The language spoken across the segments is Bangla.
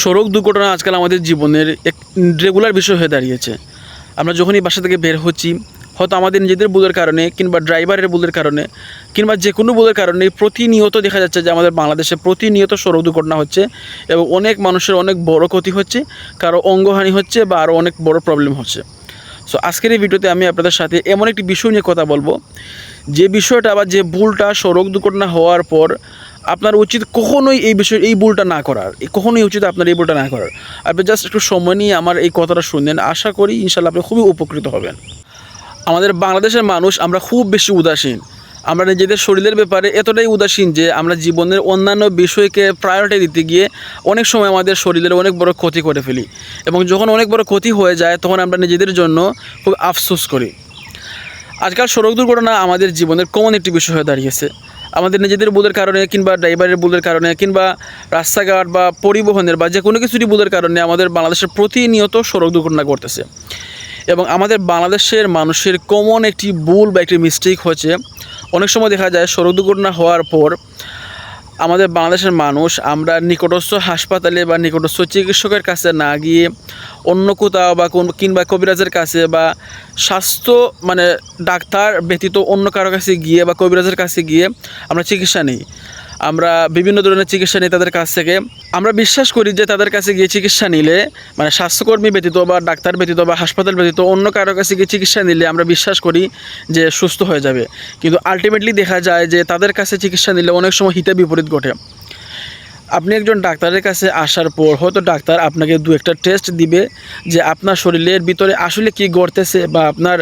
সড়ক দুর্ঘটনা আজকাল আমাদের জীবনের এক রেগুলার বিষয় হয়ে দাঁড়িয়েছে। আমরা যখনই বাসা থেকে বের হচ্ছি, হয়তো আমাদের নিজেদের ভুলের কারণে কিংবা ড্রাইভারের ভুলের কারণে কিংবা যে কোনো ভুলের কারণে প্রতিনিয়ত দেখা যাচ্ছে যে আমাদের বাংলাদেশে প্রতিনিয়ত সড়ক দুর্ঘটনা হচ্ছে এবং অনেক মানুষের অনেক বড় ক্ষতি হচ্ছে, কারও অঙ্গহানি হচ্ছে বা আরও অনেক বড় প্রবলেম হচ্ছে। সো আজকের এই ভিডিওতে আমি আপনাদের সাথে এমন একটি বিষয় নিয়ে কথা বলব। যে বিষয়টা বা যে ভুলটা সড়ক দুর্ঘটনা হওয়ার পর আপনার উচিত কখনোই এই বিষয় এই ভুলটা না করার। কখনোই উচিত আপনার এই ভুলটা না করার। আপনি জাস্ট একটু সময় নিয়ে আমার এই কথাটা শুনলেন। আশা করি ইনশাল্লাহ আপনি খুবই উপকৃত হবেন। আমাদের বাংলাদেশের মানুষ আমরা খুব বেশি উদাসীন। আমরা নিজেদের শরীরের ব্যাপারে এতটাই উদাসীন যে আমরা জীবনের অন্যান্য বিষয়কে প্রায়োরিটি দিতে গিয়ে অনেক সময় আমাদের শরীরের অনেক বড় ক্ষতি করে ফেলি। এবং যখন অনেক বড় ক্ষতি হয়ে যায়, তখন আমরা নিজেদের জন্য খুব আফসোস করি। আজকাল সড়ক দুর্ঘটনা আমাদের জীবনের কমন একটি বিষয় হয়ে দাঁড়িয়েছে। আমাদের নিজেদের ভুলের কারণে কিংবা ড্রাইভারের ভুলের কারণে কিংবা রাস্তাঘাট বা পরিবহনের বা যে কোনো কিছুরই ভুলের কারণে আমাদের বাংলাদেশের প্রতিনিয়ত সড়ক দুর্ঘটনা ঘটতেছে। এবং আমাদের বাংলাদেশের মানুষের কমন একটি ভুল বা একটি মিস্টেক হচ্ছে, অনেক সময় দেখা যায় সড়ক দুর্ঘটনা হওয়ার পর আমাদের বাংলাদেশের মানুষ, আমরা নিকটস্থ হাসপাতালে বা নিকটস্থ চিকিৎসকের কাছে না গিয়ে অন্য কোথাও বা কোন, কিংবা কবিরাজের কাছে বা স্বাস্থ্য মানে ডাক্তার ব্যতীত অন্য কারও কাছে গিয়ে বা কবিরাজের কাছে গিয়ে আমরা চিকিৎসা নিই। আমরা বিভিন্ন ধরনের চিকিৎসা নিই তাদের কাছ থেকে। আমরা বিশ্বাস করি যে তাদের কাছে গিয়ে চিকিৎসা নিলে মানে স্বাস্থ্যকর্মী ব্যতীত বা ডাক্তার ব্যতীত বা হাসপাতাল ব্যতীত অন্য কারও কাছে গিয়ে চিকিৎসা নিলে আমরা বিশ্বাস করি যে সুস্থ হয়ে যাবে। কিন্তু আলটিমেটলি দেখা যায় যে তাদের কাছে চিকিৎসা নিলে অনেক সময় হিতে বিপরীত ঘটে। আপনি একজন ডাক্তারের কাছে আসার পর হয়তো ডাক্তার আপনাকে দু একটা টেস্ট দিবে যে আপনার শরীরের ভিতরে আসলে কি ঘটতেছে বা আপনার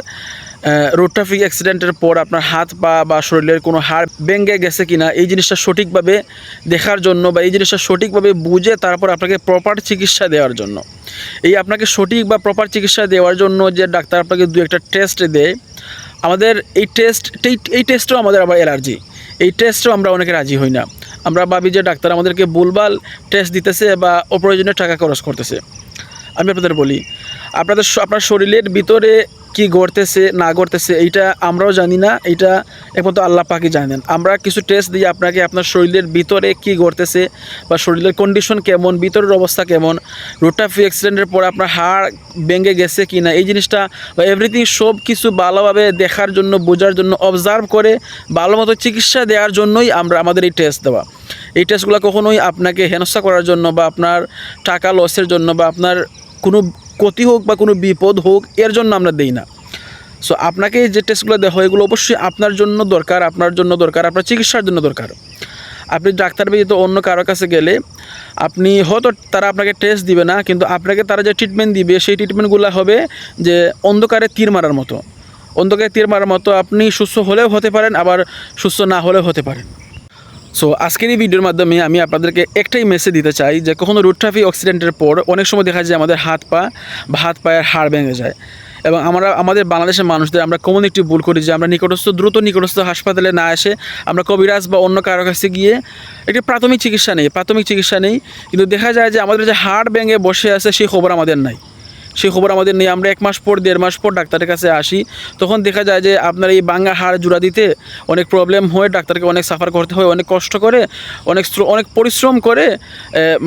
রোড ট্রাফিক অ্যাক্সিডেন্টের পর আপনার হাত পা বা শরীরের কোনো হাড় ভেঙে গেছে কিনা, এই জিনিসটা সঠিকভাবে দেখার জন্য বা এই জিনিসটা সঠিকভাবে বুঝে তারপর আপনাকে প্রপার চিকিৎসা দেওয়ার জন্য। এই আপনাকে সঠিক বা প্রপার চিকিৎসা দেওয়ার জন্য যে ডাক্তার আপনাকে দু একটা টেস্ট দেয়, আমাদের এই টেস্ট এই টেস্টও আমাদের আবার অ্যালার্জি এই টেস্টও আমরা অনেকে রাজি হই না। আমরা ভাবি যে ডাক্তার আমাদেরকে ভুলভাল টেস্ট দিতেছে বা অপ্রয়োজনীয় টাকা খরচ করতেছে। আমি আপনাদের বলি, আপনাদের আপনার শরীরের ভিতরে কি ঘটতেছে, না ঘটতেছে, এইটা আমরাও জানি না, এইটা একমাত্র আল্লাহ পাকি জানেন। আমরা কিছু টেস্ট দিয়ে আপনাকে, আপনার শরীরের ভিতরে কি ঘটতেছে বা শরীরের কন্ডিশন কেমন, ভিতরের অবস্থা কেমন, রোটাফি অ্যাক্সিডেন্টের পর আপনার হাড় ভেঙে গেছে কি না এই জিনিসটা বা এভরিথিং সব কিছু ভালোভাবে দেখার জন্য, বোঝার জন্য অবজার্ভ করে ভালো মতো চিকিৎসা দেওয়ার জন্যই আমরা আমাদের এই টেস্ট দেওয়া। এই টেস্টগুলো কখনোই আপনাকে হেনস্থা করার জন্য বা আপনার টাকা লসের জন্য বা আপনার কোনো ক্ষতি হোক বা কোনো বিপদ হোক, এর জন্য আমরা দেই না। সো আপনাকে যে টেস্টগুলো দেওয়া হয়, এগুলো অবশ্যই আপনার জন্য দরকার, আপনার জন্য দরকার, আপনার চিকিৎসার জন্য দরকার। আপনি ডাক্তার ব্যতীত অন্য কারও কাছে গেলে আপনি হয়তো তারা আপনাকে টেস্ট দিবে না, কিন্তু আপনাকে তারা যে ট্রিটমেন্ট দিবে, সেই ট্রিটমেন্টগুলো হবে যে অন্ধকারে তীর মারার মতো। অন্ধকারে তীর মারার মতো আপনি সুস্থ হলেও হতে পারেন, আবার সুস্থ না হলেও হতে পারেন। সো আজকের এই ভিডিওর মাধ্যমে আমি আপনাদেরকে একটাই মেসেজ দিতে চাই যে কখনো রোড ট্রাফিক অ্যাক্সিডেন্টের পর অনেক সময় দেখা যায় আমাদের হাত পা বা হাত পায়ের হাড় ভেঙে যায়। এবং আমরা, আমাদের বাংলাদেশের মানুষদের আমরা কমন একটি ভুল করি যে আমরা নিকটস্থ, দ্রুত নিকটস্থ হাসপাতালে না এসে আমরা কবিরাজ বা অন্য কারও কাছে গিয়ে একটি প্রাথমিক চিকিৎসা নেই, প্রাথমিক চিকিৎসা নেই। কিন্তু দেখা যায় যে আমাদের যে হাড় ভেঙে বসে আছে সেই খবর আমাদের নাই। সেই খবর আমাদের নেই। আমরা এক মাস পর, দেড় মাস পর ডাক্তারের কাছে আসি। তখন দেখা যায় যে আপনার এই বাঙ্গা হাড় জোড়া দিতে অনেক প্রবলেম হয়, ডাক্তারকে অনেক সাফার করতে হয়, অনেক কষ্ট করে, অনেক অনেক পরিশ্রম করে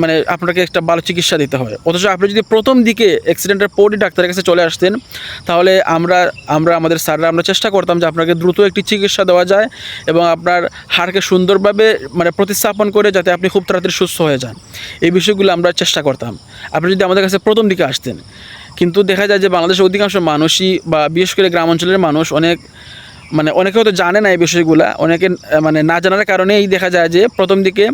মানে আপনাকে একটা ভালো চিকিৎসা দিতে হয়। অথচ আপনি যদি প্রথম দিকে অ্যাক্সিডেন্টের পরই ডাক্তারের কাছে চলে আসতেন, তাহলে আমরা আমরা আমাদের স্যাররা আমরা চেষ্টা করতাম যে আপনাকে দ্রুত একটি চিকিৎসা দেওয়া যায় এবং আপনার হাড়কে সুন্দরভাবে মানে প্রতিস্থাপন করে যাতে আপনি খুব তাড়াতাড়ি সুস্থ হয়ে যান। এই বিষয়গুলো আমরা চেষ্টা করতাম। আপনি যদি আমাদের কাছে প্রথম দিকে আসতেন কিন্তু দেখা যায় যে বাংলাদেশের অধিকাংশ মানুষই বা বিশেষ করে গ্রাম অঞ্চলের মানুষ অনেক মানে অনেকে হয়তো জানে না এই বিষয়গুলা, অনেকে মানে না জানার কারণেই দেখা যায় যে প্রথম দিকে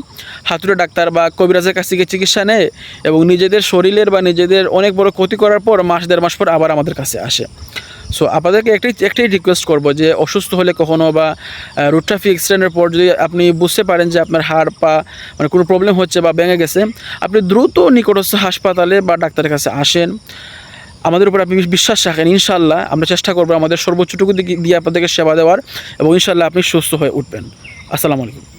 হাতুড়ে ডাক্তার বা কবিরাজের কাছ থেকে চিকিৎসা নেয় এবং নিজেদের শরীরের বা নিজেদের অনেক বড় ক্ষতি করার পর মাস, দেড় মাস পর আবার আমাদের কাছে আসে। সো আপনাদেরকে একটাই একটাই রিকোয়েস্ট করব যে অসুস্থ হলে কখনো বা রুট ট্রাফিক অ্যাক্সিডেন্টের পর যদি আপনি বুঝতে পারেন যে আপনার হাড় পা মানে কোনো প্রবলেম হচ্ছে বা ভেঙে গেছে, আপনি দ্রুত নিকটস্থ হাসপাতালে বা ডাক্তারের কাছে আসেন। আমাদের উপর আপনি বিশ্বাস রাখেন ইনশাল্লাহ আমরা চেষ্টা করব আমাদের সর্বোচ্চটুকু দিয়ে আপনাদেরকে সেবা দেওয়ার এবং ইনশাল্লাহ আপনি সুস্থ হয়ে উঠবেন। আসসালামু আলাইকুম।